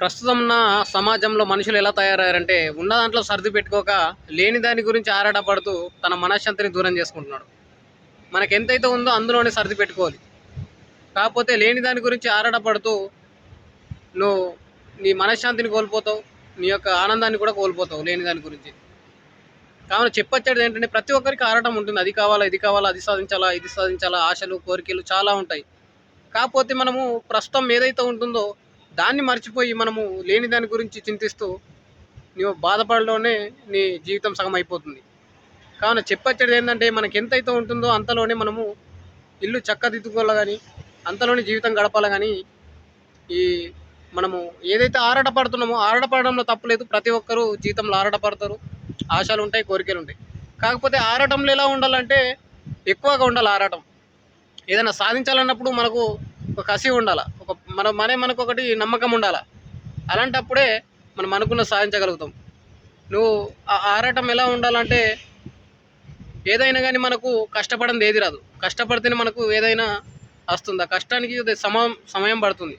ప్రస్తుతం ఉన్న సమాజంలో మనుషులు ఎలా తయారయ్యారంటే ఉన్న దాంట్లో సర్ది పెట్టుకోక లేని దాని గురించి ఆరాటపడుతూ తన మనశ్శాంతిని దూరం చేసుకుంటున్నాడు. మనకు ఎంతైతే ఉందో అందులోనే సర్ది పెట్టుకోవాలి. కాకపోతే లేని దాని గురించి ఆరాటపడుతూ నువ్వు నీ మనశ్శాంతిని కోల్పోతావు నీ యొక్క ఆనందాన్ని కూడా కోల్పోతావు లేని దాని గురించి. కావున చెప్పొచ్చేది ఏంటంటే ప్రతి ఒక్కరికి ఆరాటం ఉంటుంది. అది కావాలా ఇది కావాలా అది సాధించాలా ఇది సాధించాలా ఆశలు కోరికలు చాలా ఉంటాయి. కాకపోతే మనము ప్రస్తుతం ఏదైతే ఉంటుందో దాన్ని మర్చిపోయి మనము లేని దాని గురించి చింతిస్తూ నువ్వు బాధపడలోనే నీ జీవితం సగం అయిపోతుంది. కావున చెప్పొచ్చేది ఏంటంటే మనకి ఎంతైతే ఉంటుందో అంతలోనే మనము ఇల్లు చక్కదిద్దుకోవాలి కానీ అంతలోనే జీవితం గడపాలి కానీ ఈ మనము ఏదైతే ఆరాటపడుతున్నామో ఆరాటపడడంలో తప్పులేదు. ప్రతి ఒక్కరూ జీవితంలో ఆరాటపడతారు. ఆశలు ఉంటాయి కోరికలు ఉంటాయి కాకపోతే ఆరాటంలో ఎలా ఉండాలంటే ఎక్కువగా ఉండాలి ఆరాటం. ఏదైనా సాధించాలన్నప్పుడు మనకు ఒక కసి ఉండాలి. ఒక మన మనే మనకు ఒకటి నమ్మకం ఉండాలి. అలాంటప్పుడే మనం అనుకున్న సాధించగలుగుతాం నువ్వు ఆ ఆరాటం ఎలా ఉండాలంటే ఏదైనా కానీ మనకు కష్టపడింది ఏది రాదు. కష్టపడితేనే మనకు ఏదైనా వస్తుంది. ఆ కష్టానికి సమయం సమయం పడుతుంది.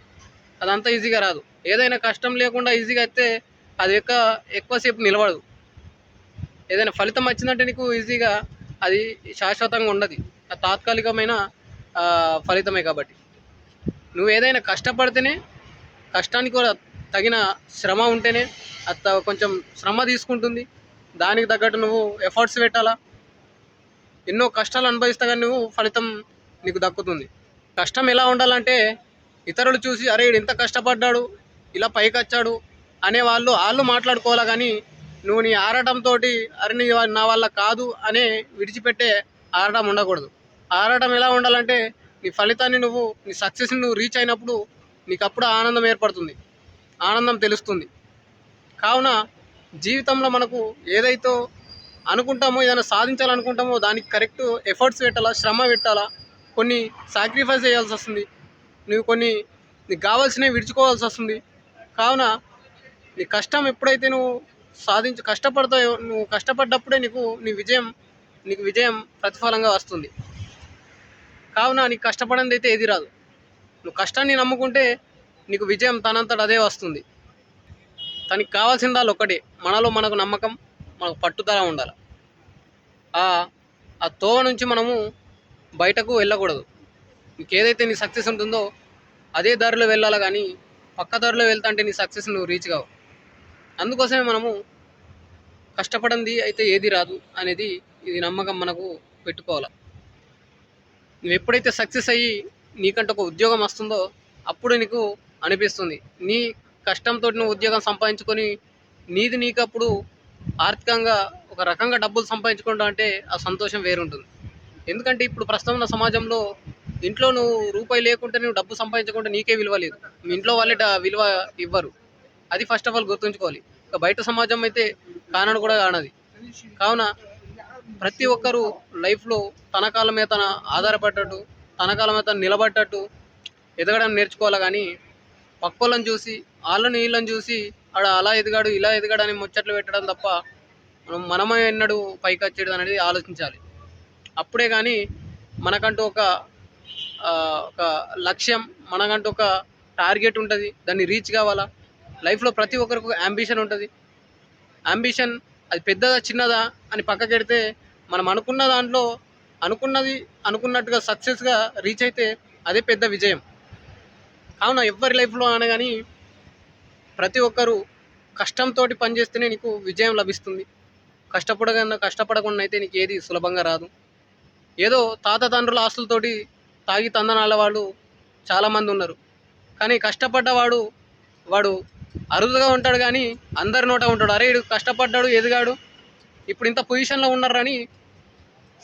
అదంతా ఈజీగా రాదు. ఏదైనా కష్టం లేకుండా ఈజీగా అయితే అది ఎక్కువ ఎక్కువసేపు నిలబడదు. ఏదైనా ఫలితం వచ్చిందంటే నీకు ఈజీగా అది శాశ్వతంగా ఉండదు. అది తాత్కాలికమైన ఫలితమే కాబట్టి. నువ్వు ఏదైనా కష్టపడితేనే కష్టానికి కూడా తగిన శ్రమ ఉంటేనే అత్త కొంచెం శ్రమ తీసుకుంటుంది. దానికి తగ్గట్టు నువ్వు ఎఫర్ట్స్ పెట్టాలా? ఎన్నో కష్టాలు అనుభవిస్తా కానీ నువ్వు ఫలితం నీకు దక్కుతుంది. కష్టం ఎలా ఉండాలంటే ఇతరులు చూసి అరే ఇంత కష్టపడ్డాడు ఇలా పైకి వచ్చాడు అనే వాళ్ళు వాళ్ళు మాట్లాడుకోవాలా కానీ నువ్వు నీ ఆరాటంతో అరే నీ నా వల్ల కాదు అనే విడిచిపెట్టే ఆరాటం ఉండకూడదు. ఆరాటం ఎలా ఉండాలంటే నీ ఫలితాన్ని నువ్వు నీ సక్సెస్ని నువ్వు రీచ్ అయినప్పుడు నీకు అప్పుడు ఆనందం ఏర్పడుతుంది. ఆనందం తెలుస్తుంది. కావున జీవితంలో మనకు ఏదైతే అనుకుంటామో ఏదైనా సాధించాలనుకుంటామో దానికి కరెక్ట్ ఎఫర్ట్స్ పెట్టాలా శ్రమ పెట్టాలా కొన్ని సాక్రిఫైస్ చేయాల్సి వస్తుంది. నువ్వు కొన్ని నీకు కావాల్సినవి విడుచుకోవాల్సి వస్తుంది. కావున నీ కష్టం ఎప్పుడైతే నువ్వు సాధించి కష్టపడతాయో నువ్వు కష్టపడ్డప్పుడే నీకు నీ విజయం నీకు విజయం ప్రతిఫలంగా వస్తుంది. కావున నీకు కష్టపడింది అయితే ఏది రాదు. నువ్వు కష్టాన్ని నమ్ముకుంటే నీకు విజయం తనంతట అదే వస్తుంది. తనకి కావాల్సిందాలు ఒక్కటే మనలో మనకు నమ్మకం మనకు పట్టుదల ఉండాలి. ఆ ఆ తోవ నుంచి మనము బయటకు వెళ్ళకూడదు. నీకు ఏదైతే నీ సక్సెస్ ఉంటుందో అదే దారిలో వెళ్ళాలి కానీ పక్క దారిలో వెళ్తా అంటే నీ సక్సెస్ నువ్వు రీచ్ కావు. అందుకోసమే మనము కష్టపడింది అయితే ఏది రాదు అనేది ఇది నమ్మకం మనకు పెట్టుకోవాలి. నువ్వు ఎప్పుడైతే సక్సెస్ అయ్యి నీకంటే ఒక ఉద్యోగం వస్తుందో అప్పుడు నీకు అనిపిస్తుంది. నీ కష్టంతో నువ్వు ఉద్యోగం సంపాదించుకొని నీది నీకు అప్పుడు ఆర్థికంగా ఒక రకంగా డబ్బులు సంపాదించుకుంటా అంటే ఆ సంతోషం వేరుంటుంది. ఎందుకంటే ఇప్పుడు ప్రస్తుతం ఉన్న సమాజంలో ఇంట్లో నువ్వు రూపాయి లేకుంటే నువ్వు డబ్బు సంపాదించకుండా నీకే విలువ లేదు. మీ ఇంట్లో వాళ్ళే విలువ ఇవ్వరు. అది ఫస్ట్ ఆఫ్ ఆల్ గుర్తుంచుకోవాలి. ఇక బయట సమాజం అయితే కానడు కూడా కానది. కావున ప్రతి ఒక్కరూ లైఫ్లో తన కాలం మీద తన ఆధారపడ్డట్టు తన కాలం మీద తను నిలబడ్డట్టు ఎదగడం నేర్చుకోవాలి కానీ పక్కోళ్ళని చూసి వాళ్ళని వీళ్ళని చూసి ఆడ అలా ఎదిగాడు ఇలా ఎదిగాడు అని ముచ్చట్లు పెట్టడం తప్ప మనం మనమే ఎన్నడూ పైకి వచ్చేది అనేది ఆలోచించాలి. అప్పుడే కానీ మనకంటూ ఒక ఒక లక్ష్యం మనకంటూ ఒక టార్గెట్ ఉంటుంది. దాన్ని రీచ్ కావాలా? లైఫ్లో ప్రతి ఒక్కరికి అంబిషన్ ఉంటుంది. అంబిషన్ అది పెద్దదా చిన్నదా అని పక్కకెడితే మనం అనుకున్న దాంట్లో అనుకున్నది అనుకున్నట్టుగా సక్సెస్గా రీచ్ అయితే అదే పెద్ద విజయం. కావున ఎవరి లైఫ్లో అనగాని ప్రతి ఒక్కరూ కష్టంతో పనిచేస్తేనే నీకు విజయం లభిస్తుంది. కష్టపడకుండా కష్టపడకుండా అయితే నీకు ఏది సులభంగా రాదు. ఏదో తాత తండ్రుల ఆస్తులతోటి తాగి తందనాల వాళ్ళు చాలామంది ఉన్నారు. కానీ కష్టపడ్డవాడు వాడు అరుదుగా ఉంటాడు కానీ అందరి నోట ఉంటాడు. అరే ఇడు కష్టపడ్డాడు ఎదిగాడు. ఇప్పుడు ఇంత పొజిషన్లో ఉన్నారని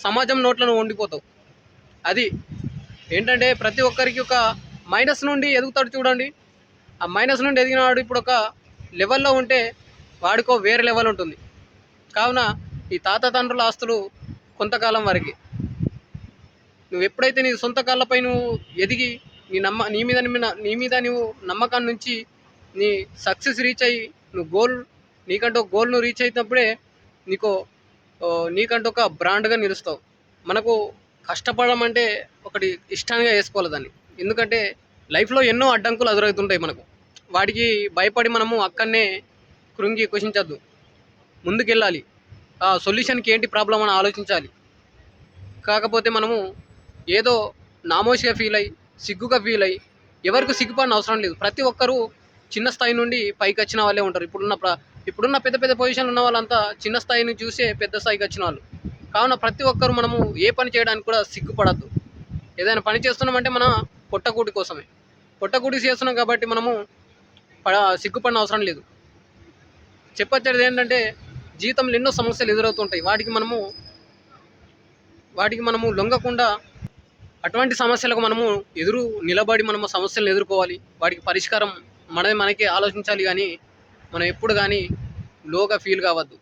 సమాజం నోట్లను వండిపోతావు. ఉండిపోతావు అది ఏంటంటే ప్రతి ఒక్కరికి ఒక మైనస్ నుండి ఎదుగుతాడు చూడండి. ఆ మైనస్ నుండి ఎదిగినవాడు ఇప్పుడు ఒక లెవెల్లో ఉంటే వాడికో వేరే లెవెల్ ఉంటుంది. కావున ఈ తాత తండ్రుల ఆస్తులు కొంతకాలం వరకు. నువ్వు ఎప్పుడైతే నీ సొంత కాళ్ళపై నువ్వు ఎదిగి నీ నమ్మ నీ మీద నిమ్మిన- నీ మీద నువ్వు నమ్మకాన్ని నుంచి నీ సక్సెస్ రీచ్ అయ్యి నువ్వు గోల్ నీకంటూ ఒక గోల్ను రీచ్ అయినప్పుడే నీకు నీకంటూ ఒక బ్రాండ్గా నిలుస్తావు. మనకు కష్టపడడం అంటే ఒకటి ఇష్టంగా వేసుకోవాలి దాన్ని. ఎందుకంటే లైఫ్లో ఎన్నో అడ్డంకులు ఎదురవుతుంటాయి మనకు. వాడికి భయపడి మనము అక్కడనే కృంగి కుషించద్దు ముందుకెళ్ళాలి. ఆ సొల్యూషన్కి ఏంటి ప్రాబ్లం అని ఆలోచించాలి. కాకపోతే మనము ఏదో నామోషిగా ఫీల్ అయ్యి సిగ్గుగా ఫీల్ అయ్యి ఎవరికి సిగ్గుపడిన అవసరం లేదు. ప్రతి ఒక్కరూ చిన్న స్థాయి నుండి పైకి వచ్చిన వాళ్ళే ఉంటారు. ఇప్పుడున్న ఇప్పుడున్న పెద్ద పెద్ద పొజిషన్లు ఉన్న వాళ్ళంతా చిన్న స్థాయిని చూసే పెద్ద స్థాయికి వచ్చిన వాళ్ళు. కావున ప్రతి ఒక్కరు మనము ఏ పని చేయడానికి కూడా సిగ్గుపడద్దు. ఏదైనా పని చేస్తున్నామంటే మన పొట్టకూటి కోసమే. పొట్టకూటి చేస్తున్నాం కాబట్టి మనము సిగ్గుపడిన అవసరం లేదు. చెప్పొచ్చేది ఏంటంటే జీవితంలో ఎన్నో సమస్యలు ఎదురవుతుంటాయి. వాటికి మనము వాటికి మనము లొంగకుండా అటువంటి సమస్యలకు మనము ఎదురు నిలబడి మనము సమస్యలను ఎదుర్కోవాలి. వాటికి పరిష్కారం మనమే మనకే ఆలోచించాలి కానీ మనం ఎప్పుడు కానీ లోగా ఫీల్ కావద్దు.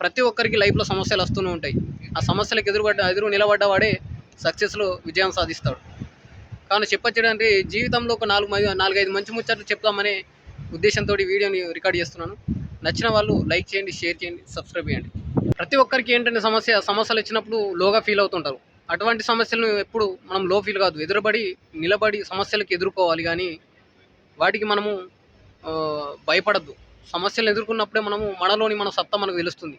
ప్రతి ఒక్కరికి లైఫ్లో సమస్యలు వస్తూనే ఉంటాయి. ఆ సమస్యలకు ఎదురుపడ్డ ఎదురు నిలబడ్డ వాడే సక్సెస్లో విజయం సాధిస్తాడు. కావున చెప్పొచ్చేటంటే జీవితంలో ఒక నాలుగు నాలుగైదు మంచి ముచ్చట్లు చెప్తామనే ఉద్దేశంతో ఈ వీడియోని రికార్డ్ చేస్తున్నాను. నచ్చిన వాళ్ళు లైక్ చేయండి షేర్ చేయండి సబ్స్క్రైబ్ చేయండి. ప్రతి ఒక్కరికి ఏంటంటే సమస్య సమస్యలు వచ్చినప్పుడు లోగా ఫీల్ అవుతుంటారు. అటువంటి సమస్యలను ఎప్పుడు మనం లో ఫీల్ కాదు. ఎదురుబడి నిలబడి సమస్యలకు ఎదుర్కోవాలి కానీ వాటికి మనము భయపడద్దు. సమస్యలు ఎదుర్కొన్నప్పుడే మనము మనలోని మన సత్తా మనకు తెలుస్తుంది.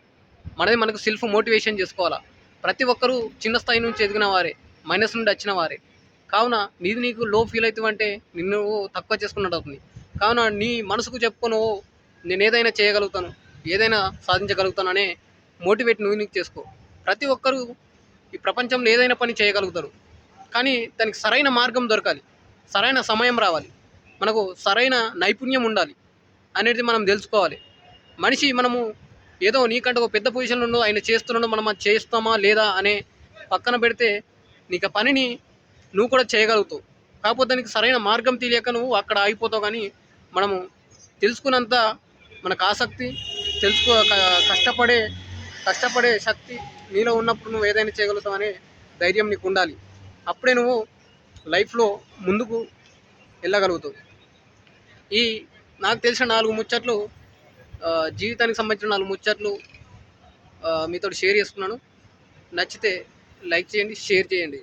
మనది మనకు సెల్ఫ్ మోటివేషన్ చేసుకోవాలా. ప్రతి ఒక్కరూ చిన్న స్థాయి నుంచి ఎదిగిన వారే మైనస్ నుండి వచ్చిన వారే. కావున నీది నీకు లో ఫీల్ అవుతావంటే నిన్ను తక్కువ చేసుకున్నట్టు అవుతుంది. కావున నీ మనసుకు చెప్పుకొని "ఓ, నేను ఏదైనా చేయగలుగుతాను ఏదైనా సాధించగలుగుతాను అనే మోటివేట్ నువ్వు నీకు చేసుకో. ప్రతి ఒక్కరూ ఈ ప్రపంచంలో ఏదైనా పని చేయగలుగుతారు. కానీ దానికి సరైన మార్గం దొరకాలి. సరైన సమయం రావాలి. మనకు సరైన నైపుణ్యం ఉండాలి అనేది మనం తెలుసుకోవాలి. మనిషి మనము ఏదో నీకంటే ఒక పెద్ద పొజిషన్లో ఉండో ఆయన చేస్తున్నాడు మనం అది చేస్తామా లేదా అనే పక్కన పెడితే నీకు పనిని నువ్వు కూడా చేయగలుగుతావు. కాకపోతే దానికి సరైన మార్గం తెలియక నువ్వు అక్కడ ఆగిపోతావు కానీ మనము తెలుసుకున్నంత మనకు ఆసక్తి తెలుసుకో కష్టపడే కష్టపడే శక్తి నీలో ఉన్నప్పుడు నువ్వు ఏదైనా చేయగలుగుతావు అనే ధైర్యం నీకు ఉండాలి. అప్పుడే నువ్వు లైఫ్లో ముందుకు వెళ్ళగలుగుతావు. ఈ నాకు తెలిసిన నాలుగు ముచ్చట్లు జీవితానికి సంబంధించిన నాలుగు ముచ్చట్లు మీతో షేర్ చేసుకున్నాను నచ్చితే లైక్ చేయండి షేర్ చేయండి.